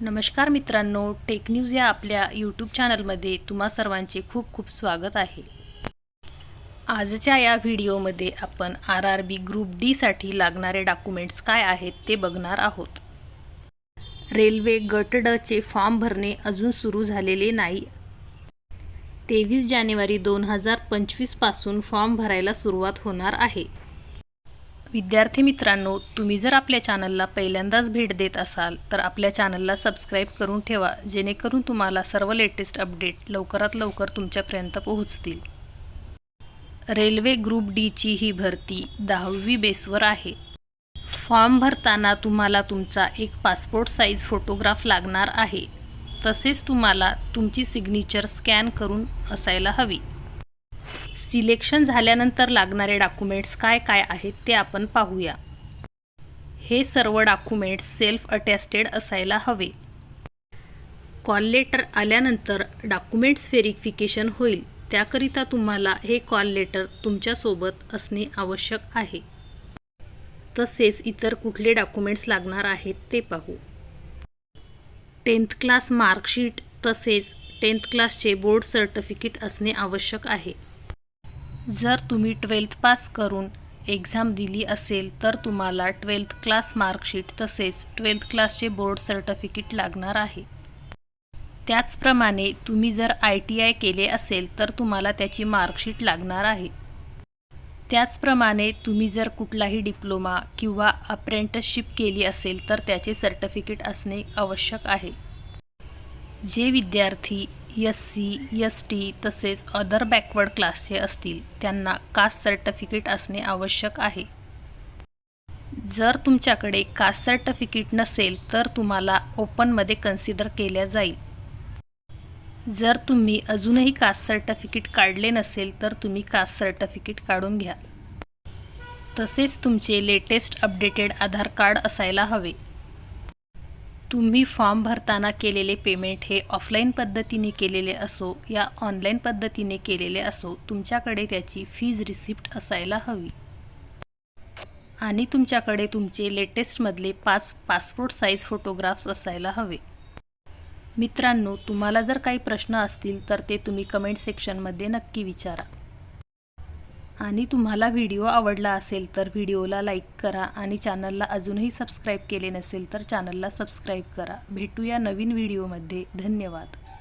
नमस्कार मित्रांनो tech news या आपल्या यूट्यूब चॅनलमध्ये तुम्हा सर्वांचे खूप खूप स्वागत आहे. आजच्या या व्हिडिओमध्ये आपण आर आर बी ग्रुप डीसाठी लागणारे डॉक्युमेंट्स काय आहेत ते बघणार आहोत. रेल्वे गट डचे फॉर्म भरणे अजून सुरू झालेले नाही. तेवीस जानेवारी दोन हजार पंचवीसपासून फॉर्म भरायला सुरुवात होणार आहे. विद्यार्थी मित्रांनो तुम्ही जर आपल्या चॅनलला पहिल्यांदाच भेट देत असाल तर आपल्या चॅनलला सबस्क्राईब करून ठेवा जेणेकरून तुम्हाला सर्व लेटेस्ट अपडेट लवकरात लवकर तुमच्यापर्यंत पोहोचतील. रेल्वे ग्रुप डीची ही भरती दहावी बेसवर आहे. फॉर्म भरताना तुम्हाला तुमचा एक पासपोर्ट साईज फोटोग्राफ लागणार आहे. तसेच तुम्हाला तुमची सिग्नेचर स्कॅन करून असायला हवी. सिलेक्शन झाल्यानंतर लागणारे डॉक्युमेंट्स काय काय आहेत ते आपण पाहूया. हे सर्व डॉक्युमेंट्स सेल्फ अटॅस्टेड असायला हवे. कॉल लेटर आल्यानंतर डॉक्युमेंट्स व्हेरिफिकेशन होईल त्याकरिता तुम्हाला हे कॉल लेटर तुमच्यासोबत असणे आवश्यक आहे. तसेच इतर कुठले डॉक्युमेंट्स लागणार आहेत ते पाहू. टेन्थ क्लास मार्कशीट तसेच टेन्थ क्लासचे बोर्ड सर्टिफिकेट असणे आवश्यक आहे. जर तुम्ही ट्वेल्थ पास करून एक्झाम दिली असेल तर तुम्हाला ट्वेल्थ क्लास मार्कशीट तसेच ट्वेल्थ क्लासचे बोर्ड सर्टिफिकेट लागणार आहे. त्याचप्रमाणे तुम्ही जर आय टी आय केले असेल तर तुम्हाला त्याची मार्कशीट लागणार आहे. त्याचप्रमाणे तुम्ही जर कुठलाही डिप्लोमा किंवा अप्रेंटिसशिप केली असेल तर त्याचे सर्टिफिकेट असणे आवश्यक आहे. जे विद्यार्थी एस सी एस टी तसेच अदर बॅकवर्ड क्लासचे असतील. त्यांना कास्ट सर्टिफिकेट असणे आवश्यक आहे. जर तुमच्याकडे कास्ट सर्टिफिकेट नसेल तर तुम्हाला ओपनमध्ये कन्सिडर केल्या जाईल. जर तुम्ही अजूनही कास्ट सर्टिफिकेट काढले नसेल तर तुम्ही कास्ट सर्टिफिकेट काढून घ्या. तसेच तुमचे लेटेस्ट अपडेटेड आधार कार्ड असायला हवे. तुम्ही फॉर्म भरताना केलेले पेमेंट हे ऑफलाईन पद्धतीने केलेले असो या ऑनलाईन पद्धतीने केलेले असो तुमच्याकडे त्याची फीज रिसिप्ट असायला हवी. आणि तुमच्याकडे तुमचे लेटेस्टमधले पाच पासपोर्ट साईज फोटोग्राफ्स असायला हवे. मित्रांनो तुम्हाला जर काही प्रश्न असतील तर ते तुम्ही कमेंट सेक्शनमध्ये नक्की विचारा. आणि तुम्हाला व्हिडिओ आवडला असेल तर व्हिडिओला लाईक करा आणि चॅनलला अजूनही सबस्क्राईब केले नसेल तर चॅनलला सबस्क्राईब करा. भेटूया नवीन व्हिडिओमध्ये. धन्यवाद.